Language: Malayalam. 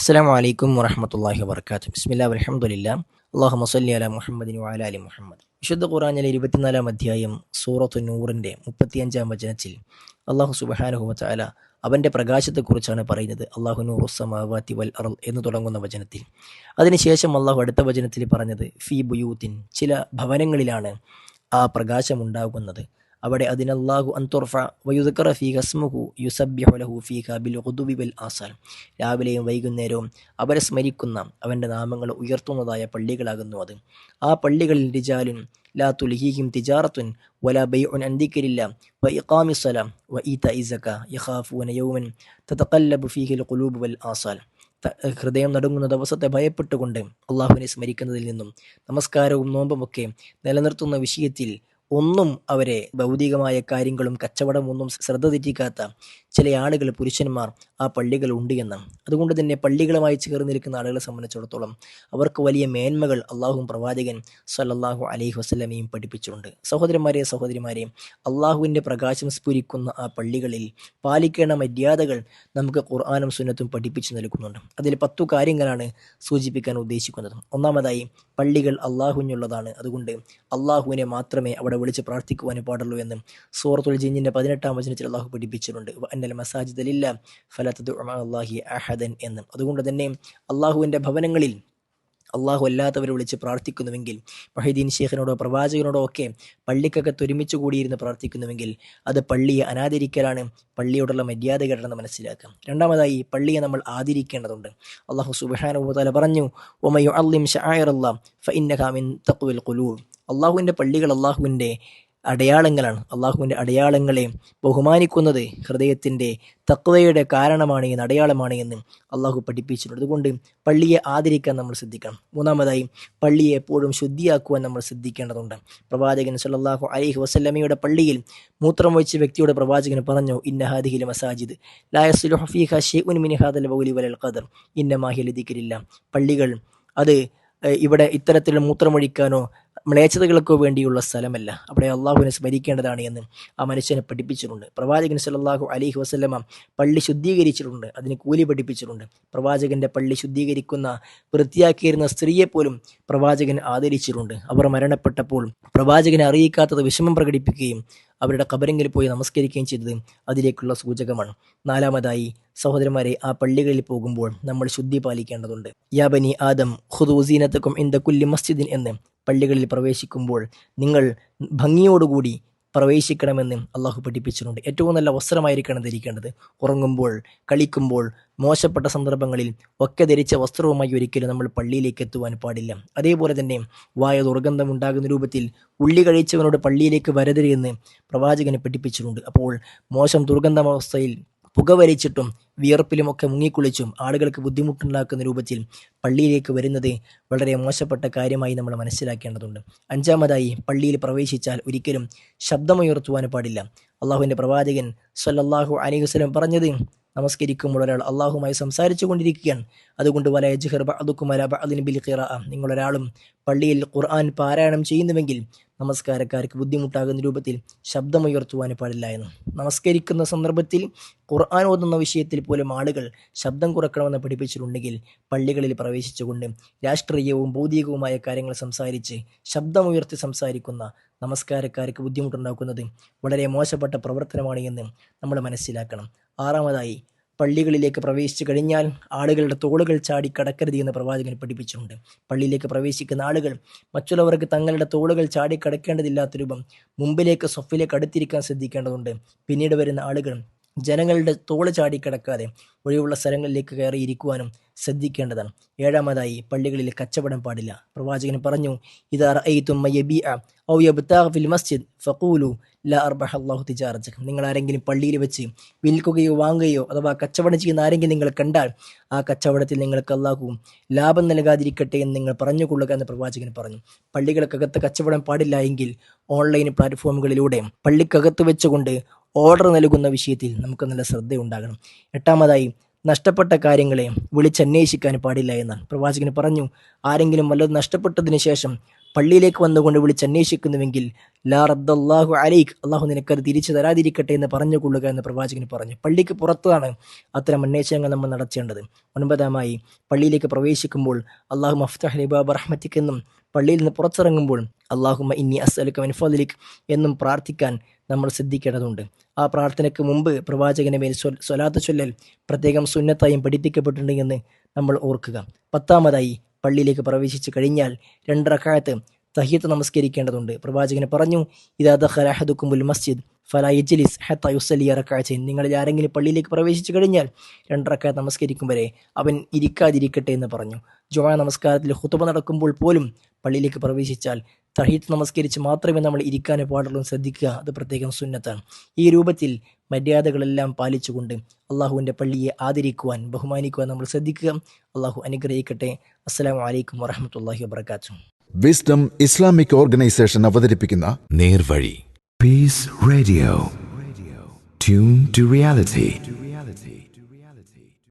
അസ്സാം വലൈക്കും വറഹമത്തല്ലാഹി വർക്കാത്തു ബിസ്മില്ലാ അലഹമുല്ല അള്ളാഹു മസല്ലി അല മുഹമ്മദിന് വാല അലി മുഹമ്മദ്. വിശുദ്ധ ഖുറാനിലെ ഇരുപത്തിനാലാം അധ്യായം സൂറത്ത് നൂറിന്റെ മുപ്പത്തിയഞ്ചാം വചനത്തിൽ അള്ളാഹു സുബഹാനുഹുമല അവന്റെ പ്രകാശത്തെക്കുറിച്ചാണ് പറയുന്നത്. അള്ളാഹു നൂറുസമാവാത്തി വൽ അറൽ എന്ന് തുടങ്ങുന്ന വചനത്തിൽ. അതിനുശേഷം അള്ളാഹു അടുത്ത വചനത്തിൽ പറഞ്ഞത് ഫി ബുയൂത്തിൻ ചില ഭവനങ്ങളിലാണ് ആ പ്രകാശമുണ്ടാകുന്നത്. അവിടെ അതിനല്ലാഹു അൻതുർഫ വയുദക്കറ ഫീ ഹസ്മുഹു യുസബ്യഹു ലഹു ഹുദുബി ബിൽ ആസാൽ രാവിലെയും വൈകുന്നേരവും അവരെ സ്മരിക്കുന്ന അവന്റെ നാമങ്ങൾ ഉയർത്തുന്നതായ പള്ളികളാകുന്നു അത്. ആ പള്ളികളിൽ റിജാലുൻ ലാ തുൽഹീഹിം തിജാറത്തുൻ വല ബൈഉൻ അന്തിക്കരില്ല വ ഇഖാമി സലാം വ ഈത ഇസക യഖാഫൂന യൗമൻ തതഖല്ലബു ഫീഹിൽ ഖുലൂബ് വൽ ആസാൽ ഹൃദയം നടുങ്ങുന്ന ദിവസത്തെ ഭയപ്പെട്ടുകൊണ്ട് അള്ളാഹുവിനെ സ്മരിക്കുന്നതിൽ നിന്നും നമസ്കാരവും നോമ്പുമൊക്കെ നിലനിർത്തുന്ന വിഷയത്തിൽ ഒന്നും അവരെ ഭൗതികമായ കാര്യങ്ങളും കച്ചവടം ഒന്നും ശ്രദ്ധ തെറ്റിക്കാത്ത ചില ആളുകൾ പുരുഷന്മാർ ആ പള്ളികൾ ഉണ്ട് എന്ന്. അതുകൊണ്ട് തന്നെ പള്ളികളുമായി ചേർന്നിരിക്കുന്ന ആളുകളെ സംബന്ധിച്ചിടത്തോളം അവർക്ക് വലിയ മേന്മകൾ അള്ളാഹുവും പ്രവാചകൻ സല്ലാഹു അലൈഹി വസ്ലമയും പഠിപ്പിച്ചിട്ടുണ്ട്. സഹോദരന്മാരെ സഹോദരിമാരെ അള്ളാഹുവിന്റെ പ്രകാശം സ്ഫുരിക്കുന്ന ആ പള്ളികളിൽ പാലിക്കേണ്ട മര്യാദകൾ നമുക്ക് ഖുർആാനും സുന്നത്തും പഠിപ്പിച്ചു നൽകുന്നുണ്ട്. അതിൽ പത്തു കാര്യങ്ങളാണ് സൂചിപ്പിക്കാൻ ഉദ്ദേശിക്കുന്നത്. ഒന്നാമതായി പള്ളികൾ അള്ളാഹുവിനുള്ളതാണ്. അതുകൊണ്ട് അള്ളാഹുവിനെ മാത്രമേ അവിടെ വിളിച്ച് പ്രാർത്ഥിക്കുവാനും പാടുള്ളൂ എന്ന് സൂറത്തുൽ ജിന്നിന്റെ പതിനെട്ടാം വചനത്തിൽ അള്ളാഹു പഠിപ്പിച്ചിട്ടുണ്ട്. അന്നൽ മസാജിദലില്ല ഫലത്തത് അള്ളാഹി അഹദൻ എന്ന്. അതുകൊണ്ട് തന്നെ അള്ളാഹുവിന്റെ ഭവനങ്ങളിൽ അള്ളാഹു അല്ലാത്തവരെ വിളിച്ച് പ്രാർത്ഥിക്കുന്നുവെങ്കിൽ മഹിദ്ദീൻ ഷേഖിനോടോ പ്രവാചകനോടോ ഒക്കെ പള്ളിക്കകത്ത് ഒരുമിച്ച് കൂടിയിരുന്ന് പ്രാർത്ഥിക്കുന്നുവെങ്കിൽ അത് പള്ളിയെ അനാദരിക്കലാണ് പള്ളിയോടുള്ള മര്യാദകളാണെന്ന് മനസ്സിലാക്കാം. രണ്ടാമതായി പള്ളിയെ നമ്മൾ ആദരിക്കേണ്ടതുണ്ട്. അള്ളാഹു സുബാനുഭൂതാല പറഞ്ഞു ഒമയു അള്ളിം ഷായർ അള്ളാം ഫഇന്നഹാമിൻ തക്കുവിൽ കുലൂർ അള്ളാഹുവിന്റെ പള്ളികൾ അള്ളാഹുവിന്റെ അടയാളങ്ങളാണ്. അള്ളാഹുവിന്റെ അടയാളങ്ങളെ ബഹുമാനിക്കുന്നത് ഹൃദയത്തിന്റെ തക്വയുടെ കാരണമാണ് എന്ന് അടയാളമാണ് എന്ന് അള്ളാഹു പഠിപ്പിച്ചിട്ടുണ്ട്. അതുകൊണ്ട് പള്ളിയെ ആദരിക്കാൻ നമ്മൾ ശ്രദ്ധിക്കണം. മൂന്നാമതായി പള്ളിയെ എപ്പോഴും ശുദ്ധിയാക്കുവാൻ നമ്മൾ ശ്രദ്ധിക്കേണ്ടതുണ്ട്. പ്രവാചകൻ സല്ലല്ലാഹു അലൈഹി വസല്ലമയുടെ പള്ളിയിൽ മൂത്രം വഹിച്ച വ്യക്തിയോട് പ്രവാചകൻ പറഞ്ഞു ഇന്ന ഹാദിഹിൽ മസാജിദ് ലായസുൽ ഫീഹ ഷൈഉൻ മിൻ ഹാദൽ ബൗലി വലൽ ഖദർ ഇന്ന മാഹിൽ ദിക്രില്ല. പള്ളികൾ അത് ഇവിടെ ഇത്തരത്തിൽ മൂത്രമൊഴിക്കാനോ മ്ലേച്ഛതകൾക്കോ വേണ്ടിയുള്ള സ്ഥലമല്ല. അവിടെ അള്ളാഹുവിനെ സ്മരിക്കേണ്ടതാണ് എന്ന് ആ മനുഷ്യനെ പഠിപ്പിച്ചിട്ടുണ്ട്. പ്രവാചകൻ സല്ലല്ലാഹു അലൈഹി വസ്ലമ പള്ളി ശുദ്ധീകരിച്ചിട്ടുണ്ട്. അതിന് കൂലി പഠിപ്പിച്ചിട്ടുണ്ട്. പ്രവാചകന്റെ പള്ളി ശുദ്ധീകരിക്കുന്ന വൃത്തിയാക്കിയിരുന്ന സ്ത്രീയെ പോലും പ്രവാചകൻ ആദരിച്ചിട്ടുണ്ട്. അവർ മരണപ്പെട്ടപ്പോൾ പ്രവാചകനെ അറിയിക്കാത്തത് വിഷമം പ്രകടിപ്പിക്കുകയും അവരുടെ കബരങ്ങളിൽ പോയി നമസ്കരിക്കുകയും ചെയ്തത് അതിലേക്കുള്ള സൂചകമാണ്. നാലാമതായി സഹോദരന്മാരെ ആ പള്ളികളിൽ പോകുമ്പോൾ നമ്മൾ ശുദ്ധി പാലിക്കേണ്ടതുണ്ട്. യാബനി ആദം ഹുദൂസീനത്തക്കും ഇന്ത കുല്ലി മസ്ജിദിൻ എന്ന് പള്ളികളിൽ പ്രവേശിക്കുമ്പോൾ നിങ്ങൾ ഭംഗിയോടുകൂടി പ്രവേശിക്കണമെന്ന് അള്ളാഹു പഠിപ്പിച്ചിട്ടുണ്ട്. ഏറ്റവും നല്ല വസ്ത്രമായിരിക്കണം ധരിക്കേണ്ടത്. ഉറങ്ങുമ്പോൾ കളിക്കുമ്പോൾ മോശപ്പെട്ട സന്ദർഭങ്ങളിൽ ഒക്കെ ധരിച്ച വസ്ത്രവുമായി ഒരിക്കലും നമ്മൾ പള്ളിയിലേക്ക് എത്തുവാൻ പാടില്ല. അതേപോലെ തന്നെ വായ ദുർഗന്ധം ഉണ്ടാകുന്ന രൂപത്തിൽ ഉള്ളി കഴിച്ചവനോട് പള്ളിയിലേക്ക് വരരുത് എന്ന് പ്രവാചകനെ പഠിപ്പിച്ചിട്ടുണ്ട്. അപ്പോൾ മോശം ദുർഗന്ധാവസ്ഥയിൽ പുകവലിച്ചിട്ടും വിയർപ്പിലുമൊക്കെ മുങ്ങിക്കുളിച്ചും ആളുകൾക്ക് ബുദ്ധിമുട്ടുണ്ടാക്കുന്ന രൂപത്തിൽ പള്ളിയിലേക്ക് വരുന്നത് വളരെ മോശപ്പെട്ട കാര്യമായി നമ്മൾ മനസ്സിലാക്കേണ്ടതുണ്ട്. അഞ്ചാമതായി പള്ളിയിൽ പ്രവേശിച്ചാൽ ഒരിക്കലും ശബ്ദമുയർത്തുവാൻ പാടില്ല. അള്ളാഹുവിന്റെ പ്രവാചകൻ സല്ലല്ലാഹു അലൈഹി പറഞ്ഞത് നമസ്കരിക്കുമ്പോൾ ഒരാൾ അള്ളാഹുമായി സംസാരിച്ചു കൊണ്ടിരിക്കുകയാണ്. അതുകൊണ്ട് വല യജ്ഹർ ബഅദുക്കും അലാ ബഅദിൻ ബിൽ ഖിറാഅ. നിങ്ങളൊരാളും പള്ളിയിൽ ഖുർആൻ പാരായണം ചെയ്യുന്നുവെങ്കിൽ നമസ്കാരക്കാർക്ക് ബുദ്ധിമുട്ടാകുന്ന രൂപത്തിൽ ശബ്ദമുയർത്തുവാൻ പാടില്ല എന്ന്. നമസ്കരിക്കുന്ന സന്ദർഭത്തിൽ ഖുർആൻ ഓതുന്ന വിഷയത്തിൽ പോലും ആളുകൾ ശബ്ദം കുറക്കണമെന്ന് പഠിപ്പിച്ചിട്ടുണ്ടെങ്കിൽ പള്ളികളിൽ പ്രവേശിച്ചുകൊണ്ട് രാഷ്ട്രീയവും ഭൗതികവുമായ കാര്യങ്ങൾ സംസാരിച്ച് ശബ്ദമുയർത്തി സംസാരിക്കുന്ന നമസ്കാരക്കാർക്ക് ബുദ്ധിമുട്ടുണ്ടാക്കുന്നത് വളരെ മോശപ്പെട്ട പ്രവർത്തനമാണ് എന്ന് നമ്മൾ മനസ്സിലാക്കണം. ആറാമതായി പള്ളികളിലേക്ക് പ്രവേശിച്ചു കഴിഞ്ഞാൽ ആളുകളുടെ തോളുകൾ ചാടി കടക്കരുത് എന്ന് പ്രവാചകൻ പഠിപ്പിച്ചിട്ടുണ്ട്. പള്ളിയിലേക്ക് പ്രവേശിക്കുന്ന ആളുകൾ മറ്റുള്ളവർക്ക് തങ്ങളുടെ തോളുകൾ ചാടി കടക്കേണ്ടതില്ലാത്ത രൂപം മുമ്പിലേക്ക് സൊഫിലേക്ക് അടുത്തിരിക്കാൻ ശ്രദ്ധിക്കേണ്ടതുണ്ട്. പിന്നീട് വരുന്ന ആളുകൾ ജനങ്ങളുടെ തോൾ ചാടിക്കിടക്കാതെ ഒഴിവുള്ള സ്ഥലങ്ങളിലേക്ക് കയറി ഇരിക്കുവാനും ശ്രദ്ധിക്കേണ്ടതാണ്. ഏഴാമതായി പള്ളികളിൽ കച്ചവടം പാടില്ല. പ്രവാചകൻ പറഞ്ഞു ഔ ഫിൽ മസ്ജിദ് ഫഖൂലു അർബഹ നിങ്ങൾ ആരെങ്കിലും പള്ളിയിൽ വെച്ച് വിൽക്കുകയോ വാങ്ങുകയോ അഥവാ കച്ചവടം ചെയ്യുന്ന ആരെങ്കിലും നിങ്ങൾ കണ്ടാൽ ആ കച്ചവടത്തിൽ നിങ്ങൾക്ക് അള്ളാഹു ലാഭം നൽകാതിരിക്കട്ടെ എന്ന് നിങ്ങൾ പറഞ്ഞുകൊള്ളുക എന്ന് പ്രവാചകൻ പറഞ്ഞു. പള്ളികൾക്കകത്ത് കച്ചവടം പാടില്ല എങ്കിൽ ഓൺലൈൻ പ്ലാറ്റ്ഫോമുകളിലൂടെ പള്ളിക്കകത്ത് വെച്ചുകൊണ്ട് ഓർഡർ നൽകുന്ന വിഷയത്തിൽ നമുക്ക് നല്ല ശ്രദ്ധയുണ്ടാകണം. എട്ടാമതായി നഷ്ടപ്പെട്ട കാര്യങ്ങളെ വിളിച്ചന്വേഷിക്കാൻ പാടില്ല എന്ന് പ്രവാചകന് പറഞ്ഞു ആരെങ്കിലും വല്ലതും നഷ്ടപ്പെട്ടതിന് ശേഷം പള്ളിയിലേക്ക് വന്നുകൊണ്ട് വിളിച്ച് അന്വേഷിക്കുന്നുവെങ്കിൽ ലാ റദ്ദല്ലാഹു അലൈക്ക് അള്ളാഹു നിനക്കത് തിരിച്ചു തരാതിരിക്കട്ടെ എന്ന് പറഞ്ഞു കൊള്ളുക എന്ന് പ്രവാചകൻ പറഞ്ഞു. പള്ളിക്ക് പുറത്താണ് അത്തരം അന്വേഷണങ്ങൾ നമ്മൾ നടത്തേണ്ടത്. ഒൻപതാമായി പള്ളിയിലേക്ക് പ്രവേശിക്കുമ്പോൾ അള്ളാഹു മഫ്തഹ് ലിബാബ് റഹ്മത്തിക്കെന്നും പള്ളിയിൽ നിന്ന് പുറത്തിറങ്ങുമ്പോൾ അള്ളാഹുമ ഇനി അസ്അലുക്ക മിൻ ഫദ്ലിക് എന്നും പ്രാർത്ഥിക്കാൻ നമ്മൾ ശ്രദ്ധിക്കേണ്ടതുണ്ട്. ആ പ്രാർത്ഥനയ്ക്ക് മുമ്പ് പ്രവാചകനെ മേൽ സ്വലാത്ത ചൊല്ലൽ പ്രത്യേകം സുന്നത്തായും പഠിപ്പിക്കപ്പെട്ടിട്ടുണ്ട് എന്ന് നമ്മൾ ഓർക്കുക. പത്താമതായി പള്ളിയിലേക്ക് പ്രവേശിച്ചു കഴിഞ്ഞാൽ രണ്ടറക്കാലത്ത് തഹിയത്ത് നമസ്കരിക്കേണ്ടതുണ്ട്. പ്രവാചകന് പറഞ്ഞു ഇതാ മസ്ജിദ് ഫല യജ്ലിസ് ഹത്ത യുസലി അറക്കാഴ്ച നിങ്ങളിൽ ആരെങ്കിലും പള്ളിയിലേക്ക് പ്രവേശിച്ചു കഴിഞ്ഞാൽ രണ്ടരക്ക നമസ്കരിക്കും വരെ അവൻ ഇരിക്കാതിരിക്കട്ടെ എന്ന് പറഞ്ഞു. ജുമാ നമസ്കാരത്തിൽ ഹുത്തുബ നടക്കുമ്പോൾ പോലും പള്ളിയിലേക്ക് പ്രവേശിച്ചാൽ തഹീത്ത് നമസ്കരിച്ച് മാത്രമേ നമ്മൾ ഇരിക്കാനേ പാടുള്ളൂ ശ്രദ്ധിക്കുക. അത് പ്രത്യേകം സുന്നത്താണ്. ഈ രൂപത്തിൽ മര്യാദകളെല്ലാം പാലിച്ചുകൊണ്ട് അള്ളാഹുവിന്റെ പള്ളിയെ ആദരിക്കുവാൻ ബഹുമാനിക്കുവാൻ നമ്മൾ ശ്രദ്ധിക്കുക. അള്ളാഹു അനുഗ്രഹിക്കട്ടെ. അസ്സലാമു അലൈക്കും വറഹമത്തല്ലാഹി വാബർക്കാത്തു വിസ്ഡം ഇസ്ലാമിക് ഓർഗനൈസേഷൻ അവതരിപ്പിക്കുന്ന നേർവഴി Peace radio tune to reality.